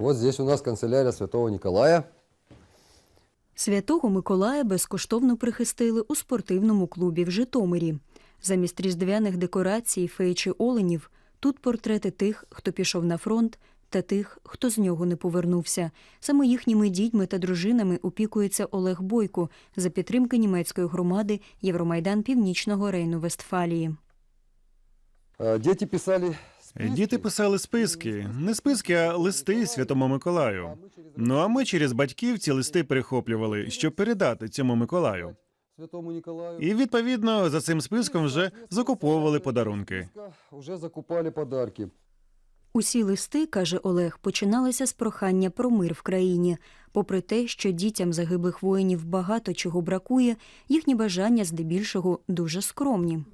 Вот здесь у нас канцелярия Святого Николая. Святого Миколая безкоштовно прихистили у спортивному клубі в Житомирі. Замість різдвяних декорацій, фей чи оленів тут портрети тих, хто пішов на фронт, та тих, хто з нього не повернувся. Саме їхніми дітьми та дружинами опікується Олег Бойко за підтримки німецької громади Євромайдан Північного Рейну Вестфалії. А, Дети писали. Діти писали списки, не списки, а листи Святому Миколаю. Ну а ми через батьків ці листи перехоплювали, щоб передати цьому Миколаю. І відповідно за цим списком вже закуповували подарунки. Уже закупали подарки. Усі листи, каже Олег, починалися з прохання про мир в країні. Попри те, що дітям загиблих воїнів багато чого бракує, їхні бажання здебільшого дуже скромні.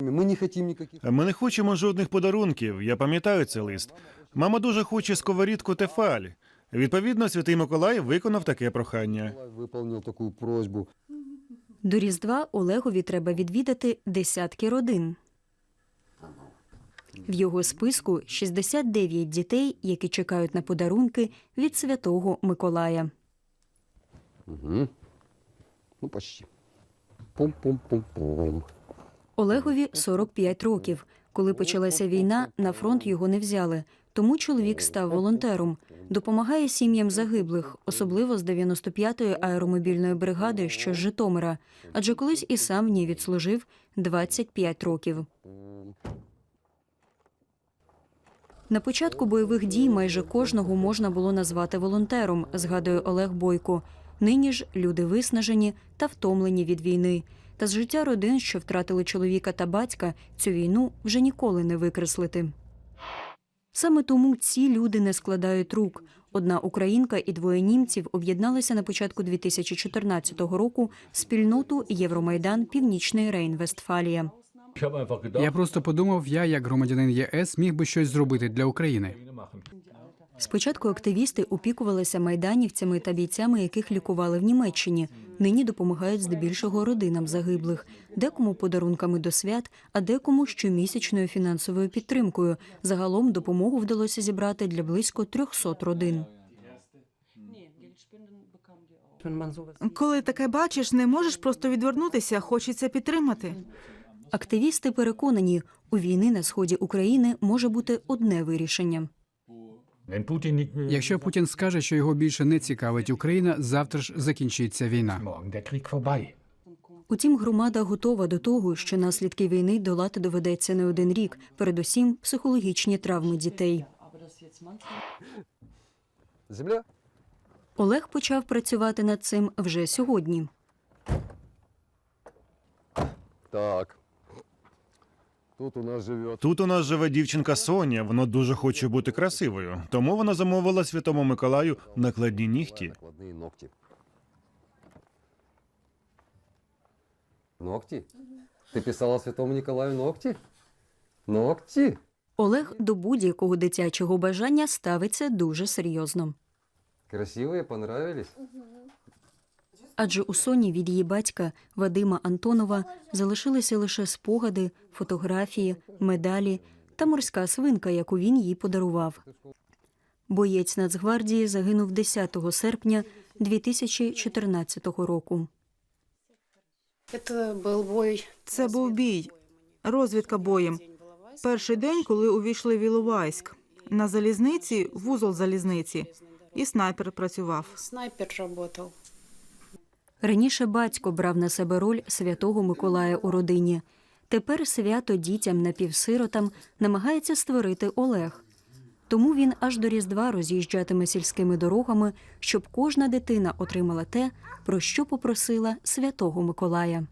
Мы не хотим никаких... Ми не хочемо жодних подарунків. Я пам'ятаю цей лист. Мама дуже хоче сковорідку Тефаль. Відповідно, святий Миколай виконав таке прохання. Выполнил такую просьбу. До Різдва Олегові треба відвідати десятки родин. В його списку 69 дітей, які чекають на подарунки від святого Миколая. Угу. Ну, почти. Пум-пум-пум-пум. Олегові 45 років. Коли почалася війна, на фронт його не взяли. Тому чоловік став волонтером. Допомагає сім'ям загиблих, особливо з 95-ї аеромобільної бригади, що з Житомира. Адже колись і сам в ній відслужив 25 років. На початку бойових дій майже кожного можна було назвати волонтером, згадує Олег Бойко. Нині ж люди виснажені та втомлені від війни. Та з життя родин, що втратили чоловіка та батька, цю війну вже ніколи не викреслити. Саме тому ці люди не складають рук. Одна українка і двоє німців об'єдналися на початку 2014 року в спільноту Євромайдан Північний Рейн Вестфалія. Я просто подумав, я, як громадянин ЄС, міг би щось зробити для України. Спочатку активісти опікувалися майданівцями та бійцями, яких лікували в Німеччині. Нині допомагають здебільшого родинам загиблих, декому подарунками до свят, а декому щомісячною фінансовою підтримкою. Загалом допомогу вдалося зібрати для близько 300 родин. Коли таке бачиш, не можеш просто відвернутися, хочеться підтримати. Активісти переконані, у війни на сході України може бути одне вирішення. Якщо Путін скаже, що його більше не цікавить Україна, завтра ж закінчиться війна. Утім, громада готова до того, що наслідки війни долати доведеться не один рік, передусім психологічні травми дітей. Земля? Олег почав працювати над цим вже сьогодні. Так. Тут у нас живет. Тут у нас живе дівчинка Соня. Вона дуже хоче бути красивою, тому вона замовила святому Миколаю накладні нігті. Накладные ногти. Ногти? Ты писала Святому Николаю ногти? Ногти? Олег до будь-якого дитячого бажання ставиться дуже серйозно. Красивые, понравились? Адже у Соні від її батька Вадима Антонова залишилися лише спогади, фотографії, медалі та морська свинка, яку він їй подарував. Боєць Нацгвардії загинув 10 серпня 2014 року. Это был бой. Це був бій, розвідка боєм. Перший день, коли увійшли в Іловайськ. На залізниці, вузол залізниці, і снайпер працював. Снайпер работал. Раніше батько брав на себе роль святого Миколая у родині. Тепер свято дітям напівсиротам намагається створити Олег. Тому він аж до Різдва роз'їжджатиме сільськими дорогами, щоб кожна дитина отримала те, про що попросила святого Миколая.